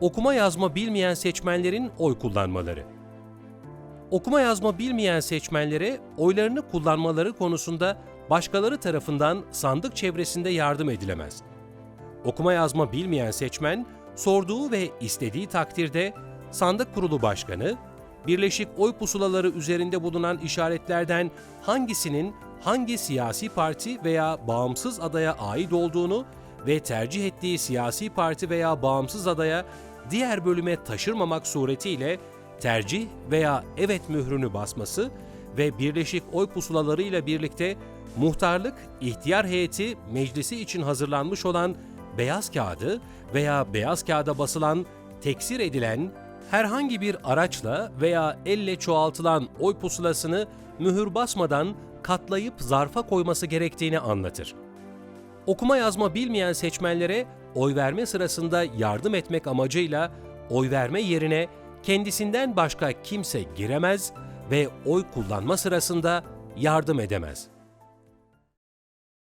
Okuma yazma bilmeyen seçmenlerin oy kullanmaları. Okuma yazma bilmeyen seçmenlere oylarını kullanmaları konusunda başkaları tarafından sandık çevresinde yardım edilemez. Okuma yazma bilmeyen seçmen, sorduğu ve istediği takdirde sandık kurulu başkanı, birleşik oy pusulaları üzerinde bulunan işaretlerden hangisinin hangi siyasi parti veya bağımsız adaya ait olduğunu ve tercih ettiği siyasi parti veya bağımsız adaya diğer bölüme taşırmamak suretiyle tercih veya evet mührünü basması ve birleşik oy pusulalarıyla birlikte muhtarlık, ihtiyar heyeti meclisi için hazırlanmış olan beyaz kağıdı veya beyaz kağıda basılan, teksir edilen herhangi bir araçla veya elle çoğaltılan oy pusulasını mühür basmadan katlayıp zarfa koyması gerektiğini anlatır. Okuma yazma bilmeyen seçmenlere oy verme sırasında yardım etmek amacıyla oy verme yerine kendisinden başka kimse giremez ve oy kullanma sırasında yardım edemez.